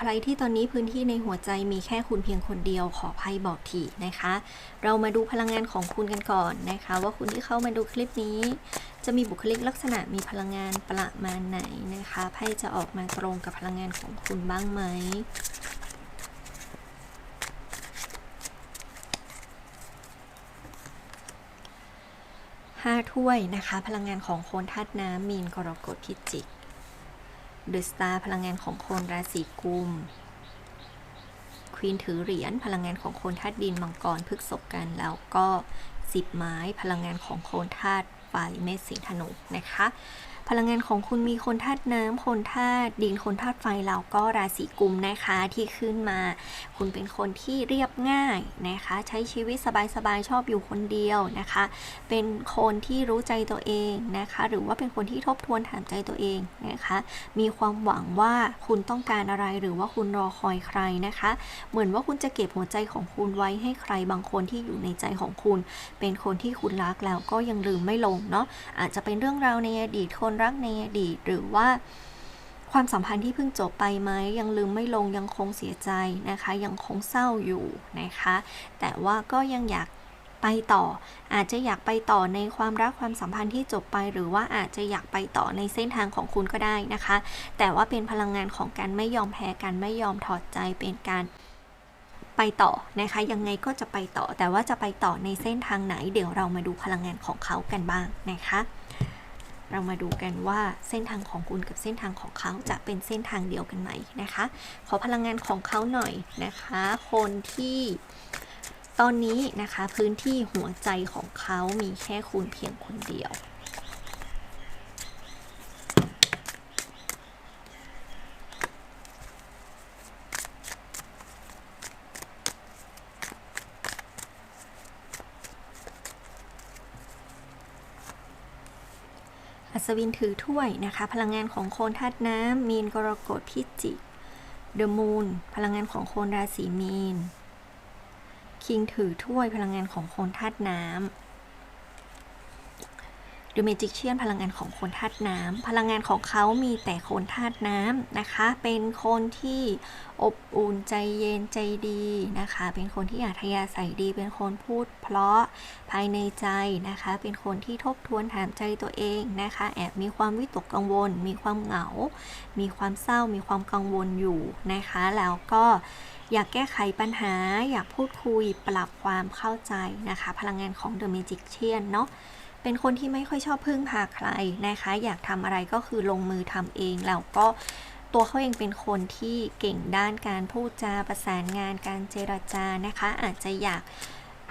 ใครที่ตอนนี้พื้นที่ในหัวใจมีแค่คุณเพียงคนเดียวขออภัยบอกทีนะคะ เรามาดูพลังงานของคุณกันก่อนนะคะ ว่าคุณที่เข้ามาดูคลิปนี้ จะมีบุคลิกลักษณะมีพลังงานประมาณไหนนะคะไพ่จะออกมาตรงกับพลังงานของคุณบ้างไหมห้าถ้วยนะคะ พลังงานของโคนธาตุน้ำมีนกรกฎพิจิก เดอะสตาร์พลังงานของโคนราศีกุมควีนถือเหรียญพลังงานของโคนธาตุดินมังกรพฤกษบกันแล้วก็สิบไม้พลังงานของโคนธาตุไฟเมษสิงห์ธนูนะคะ พลังงานของคุณมีคนธาตุน้ำคนธาตุดินคนธาตุไฟแล้วก็ราศีกุมนะคะที่ขึ้นมา คุณเป็นคนที่เรียบง่ายนะคะ ใช้ชีวิตสบายๆชอบอยู่คนเดียวนะคะ เป็นคนที่รู้ใจตัวเองนะคะ หรือว่าเป็นคนที่ทบทวนถามใจตัวเองนะคะ มีความหวังว่าคุณต้องการอะไรหรือว่าคุณรอคอยใครนะคะ เหมือนว่าคุณจะเก็บหัวใจของคุณไว้ให้ใครบางคนที่อยู่ในใจของคุณ เป็นคนที่คุณรักแล้วก็ยังลืมไม่ลงเนาะอาจจะเป็นเรื่องราวในอดีตคนรักในอดีตหรือว่าความสัมพันธ์ที่เพิ่งจบไปไหมยังลืมไม่ลงยังคงเสียใจนะคะ ยังคงเศร้าอยู่นะคะ แต่ว่าก็ยังอยากไปต่อ อาจจะอยากไปต่อในความรักความสัมพันธ์ที่จบไป หรือว่าอาจจะอยากไปต่อในเส้นทางของคุณก็ได้นะคะ แต่ว่าเป็นพลังงานของการไม่ยอมแพ้การไม่ยอมถอดใจเป็นการไปต่อนะคะยังไงก็จะไปต่อแต่ว่าจะไปต่อในเส้นทางไหน เดี๋ยวเรามาดูพลังงานของเขากันบ้างนะคะ เรามาดูกันว่าเส้นทางของคุณกับเส้นทางของเขาจะเป็นเส้นทางเดียวกันไหมนะคะ ขอพลังงานของเขาหน่อยนะคะ คนที่ตอนนี้นะคะพื้นที่หัวใจของเขามีแค่คุณเพียงคนเดียว อัศวินถือถ้วยนะคะ พลังงานของโคนธาตุน้ำมีนกรกฎพิจิกเดอะมูนพลังงานของโคนราศีมีน คิงถือถ้วยพลังงานของโคนธาตุน้ำ The Magician พลังงานของคนธาตุน้ำพลังงานของเขามีแต่คนธาตุน้ำนะคะ เป็นคนที่อบอุ่นใจเย็นใจดีนะคะ เป็นคนที่อัธยาศัยดี เป็นคนพูดเพราะภายในใจนะคะ เป็นคนที่ทบทวนถามใจตัวเองนะคะ แอบมีความวิตกกังวล มีความเหงา มีความเศร้า มีความกังวลอยู่นะคะ แล้วก็อยากแก้ไขปัญหา อยากพูดคุยปรับความเข้าใจนะคะ พลังงานของ The Magician เนาะ เป็นคนที่ไม่ค่อยชอบพึ่งพาใครนะคะ อยากทำอะไรก็คือลงมือทำเองแล้วก็ตัวเขาเองเป็นคนที่เก่งด้านการพูดจาประสานงานการเจรจานะคะ อาจจะอยาก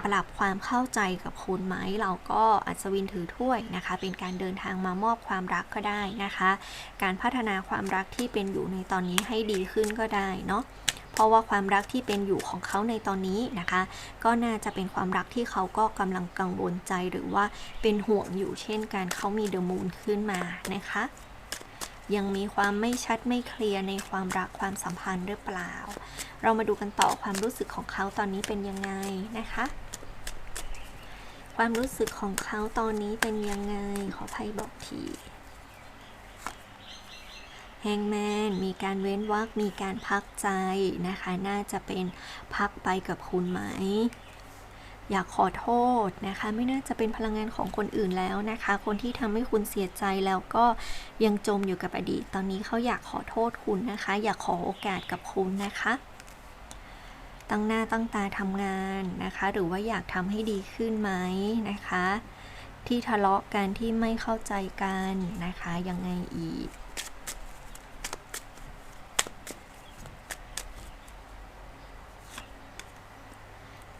ปรับความเข้าใจกับคุณไหม เราก็อัศวินถือถ้วยนะคะ เป็นการเดินทางมามอบความรักก็ได้นะคะ การพัฒนาความรักที่เป็นอยู่ในตอนนี้ให้ดีขึ้นก็ได้เนาะ เพราะว่าความรักที่เป็นอยู่ของเขาในตอนนี้นะคะ ก็น่าจะเป็นความรักที่เขาก็กำลังกังวลใจหรือว่าเป็นห่วงอยู่เช่นกันเขามีเดอะมูนขึ้นมานะคะ ยังมีความไม่ชัดไม่เคลียร์ในความรักความสัมพันธ์หรือเปล่า เรามาดูกันต่อความรู้สึกของเขาตอนนี้เป็นยังไงนะคะความรู้สึกของเขาตอนนี้เป็นยังไง ขอไพ่บอกที แฮงแมนมีการเว้นวรรคมีการพักใจนะคะ น่าจะเป็นพักไปกับคุณไหม อยากขอโทษนะคะ ไม่น่าจะเป็นพลังงานของคนอื่นแล้วนะคะ คนที่ทำให้คุณเสียใจแล้วก็ยังจมอยู่กับอดีต ตอนนี้เขาอยากขอโทษคุณนะคะ อยากขอโอกาสกับคุณนะคะตั้งหน้าตั้งตาทำงานนะคะ หรือว่าอยากทำให้ดีขึ้นไหมนะคะ ที่ทะเลาะกันที่ไม่เข้าใจกันนะคะ ยังไงอีก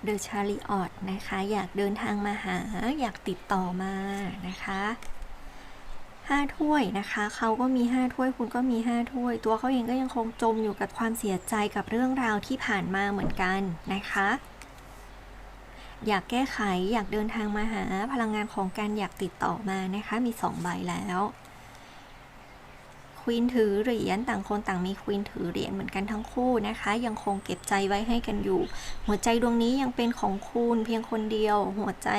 เดอะชาริออตนะคะ อยากเดินทางมาหา อยากติดต่อมานะคะห้าถ้วยนะคะเขาก็มีห้าถ้วยคุณก็มีห้าถ้วย ตัวเขาเองก็ยังคงจมอยู่กับความเสียใจกับเรื่องราวที่ผ่านมาเหมือนกันนะคะ อยากแก้ไขอยากเดินทางมาหาพลังงานของการอยากติดต่อมานะคะ มีสองใบแล้ว วีนถือเหรียญต่างคนต่างมีควีนถือเหรียญเหมือนกันทั้งคู่นะคะ ยังคงเก็บใจไว้ให้กันอยู่ หัวใจดวงนี้ยังเป็นของคุณเพียงคนเดียว หัวใจ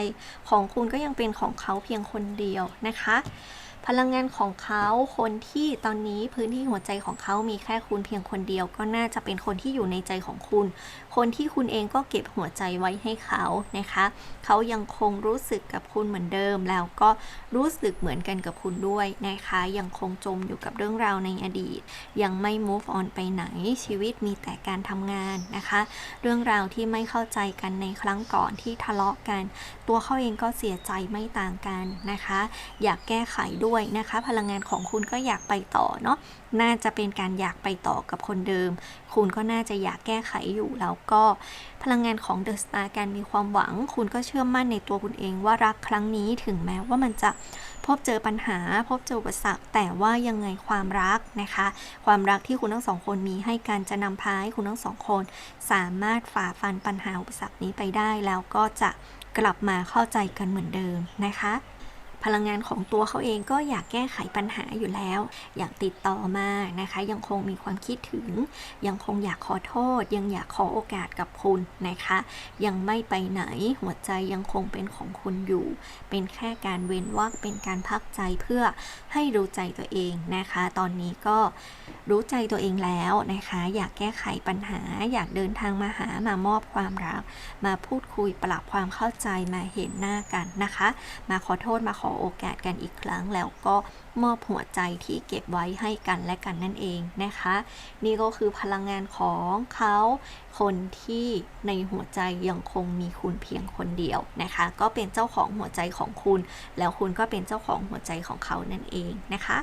ของคุณก็ยังเป็นของเขาเพียงคนเดียวนะคะ พลังงานของเขาคนที่ตอนนี้พื้นที่หัวใจของเขามีแค่คุณเพียงคนเดียว ก็น่าจะเป็นคนที่อยู่ในใจของคุณ คนที่คุณเองก็เก็บหัวใจไว้ให้เขานะคะ เขายังคงรู้สึกกับคุณเหมือนเดิม แล้วก็รู้สึกเหมือนกันกับคุณด้วยนะคะ ยังคงจมอยู่กับเรื่องราวในอดีต ยังไม่ move on ไปไหนชีวิตมีแต่การทำงานนะคะ เรื่องราวที่ไม่เข้าใจกันในครั้งก่อนที่ทะเลาะกัน ตัวเขาเองก็เสียใจไม่ต่างกันนะคะ อยากแก้ไขด้วยนะคะ พลังงานของคุณก็อยากไปต่อเนาะน่าจะเป็นการอยากไปต่อกับคนเดิม คุณก็น่าจะอยากแก้ไขอยู่แล้วก็พลังงานของเดอะสตาร์การมีความหวัง คุณก็เชื่อมั่นในตัวคุณเองว่ารักครั้งนี้ถึงแม้ว่ามันจะพบเจอปัญหา พบเจออุปสรรคแต่ว่ายังไงความรักนะคะ ความรักที่คุณทั้งสองคนมีให้การจะนำพาให้คุณทั้งสองคน สามารถฝ่าฟันปัญหาอุปสรรคนี้ไปได้แล้วก็จะกลับมาเข้าใจกันเหมือนเดิมนะคะ พลังงานของตัวเขาเองก็อยากแก้ไขปัญหาอยู่แล้ว อยากติดต่อมานะคะ ยังคงมีความคิดถึง ยังคงอยากขอโทษ ยังอยากขอโอกาสกับคุณนะคะ ยังไม่ไปไหนหัวใจยังคงเป็นของคุณอยู่ เป็นแค่การเว้นว่างเป็นการพักใจเพื่อให้รู้ใจตัวเองนะคะ ตอนนี้ก็รู้ใจตัวเองแล้วนะคะ อยากแก้ไขปัญหา อยากเดินทางมาหามามอบความรัก มาพูดคุยปรับความเข้าใจมาเห็นหน้ากันนะคะ มาขอโทษมาขออโอกาสกันอีกครั้ง แล้วก็มอบหัวใจที่เก็บไว้ให้กันและกันนั่นเองนะคะ นี่ก็คือพลังงานของเขา คนที่ในหัวใจยังคงมีคุณเพียงคนเดียวนะคะ ก็เป็นเจ้าของหัวใจของคุณ แล้วคุณก็เป็นเจ้าของหัวใจของเขานั่นเองนะคะ